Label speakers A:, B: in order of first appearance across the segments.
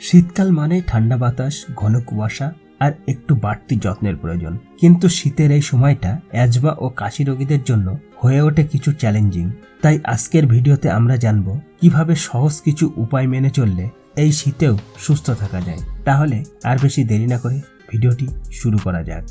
A: শীতকাল মানেই ঠান্ডা বাতাস, ঘন কুয়াশা আর একটু বাড়তি যত্নের প্রয়োজন। কিন্তু শীতের এই সময়টা অ্যাজমা ও কাশি রোগীদের জন্য হয়ে ওঠে কিছু চ্যালেঞ্জিং। তাই আজকের ভিডিওতে আমরা জানব কীভাবে সহজ কিছু উপায় মেনে চললে এই শীতেও সুস্থ থাকা যায়। তাহলে আর বেশি দেরি না করে ভিডিওটি শুরু করা যাক।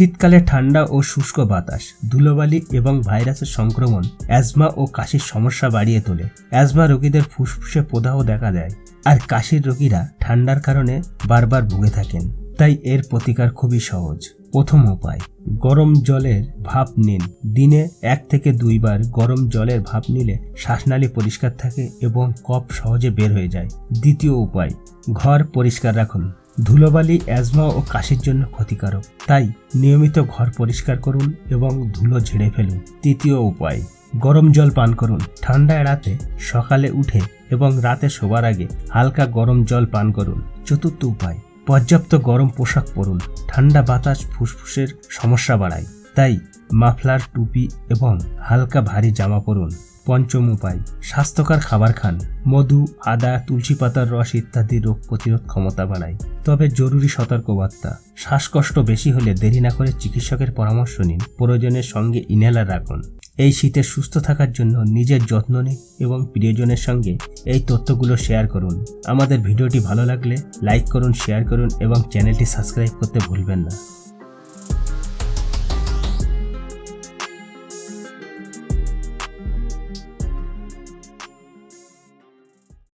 A: শীতকালে ঠান্ডা ও শুষ্ক বাতাস, ধুলোবালি এবং ভাইরাসের সংক্রমণ, অ্যাজমা ও কাশির সমস্যা বাড়িয়ে তোলে। অ্যাজমা রোগীদের ফুসফুসে প্রদাহ দেখা দেয়। আর কাশির রোগীরা ঠান্ডার কারণে বারবার ভুগে থাকেন। তাই এর প্রতিকার খুবই সহজ। প্রথম উপায়, গরম জলের ভাপ নিন। দিনে এক থেকে দুইবার গরম জলের ভাপ নিলে শ্বাসনালী পরিষ্কার থাকে এবং কফ সহজে বের হয়ে যায়। দ্বিতীয় উপায়, ঘর পরিষ্কার রাখুন। ধুলোবালি, অ্যাজমা ও কাশির জন্য ক্ষতিকারক। তাই নিয়মিত ঘর পরিষ্কার করুন এবং ধুলো ঝেড়ে ফেলুন। তৃতীয় উপায়, গরম জল পান করুন। ঠান্ডা এড়াতে সকালে উঠে এবং রাতে শোবার আগে হালকা গরম জল পান করুন। চতুর্থ উপায়, পর্যাপ্ত গরম পোশাক পরুন। ঠান্ডা বাতাস ফুসফুসের সমস্যা বাড়ায়। তাই মাফলার, টুপি এবং হালকা ভারী জামা পরুন। পঞ্চম উপায়, স্বাস্থ্যকর খাবার খান। মধু, আদা, তুলসী পাতার রস ইত্যাদি রোগ প্রতিরোধ ক্ষমতা বাড়ায়। তবে জরুরি সতর্কবার্তা, শ্বাসকষ্ট বেশি হলে দেরি না করে চিকিৎসকের পরামর্শ নিন। প্রয়োজনের সঙ্গে ইনহেলার রাখুন। এই শীতে সুস্থ থাকার জন্য নিজের যত্ন নিন এবং প্রিয়জনের সঙ্গে এই তথ্যগুলো শেয়ার করুন। আমাদের ভিডিওটি ভালো লাগলে লাইক করুন, শেয়ার করুন এবং চ্যানেলটি সাবস্ক্রাইব করতে ভুলবেন না।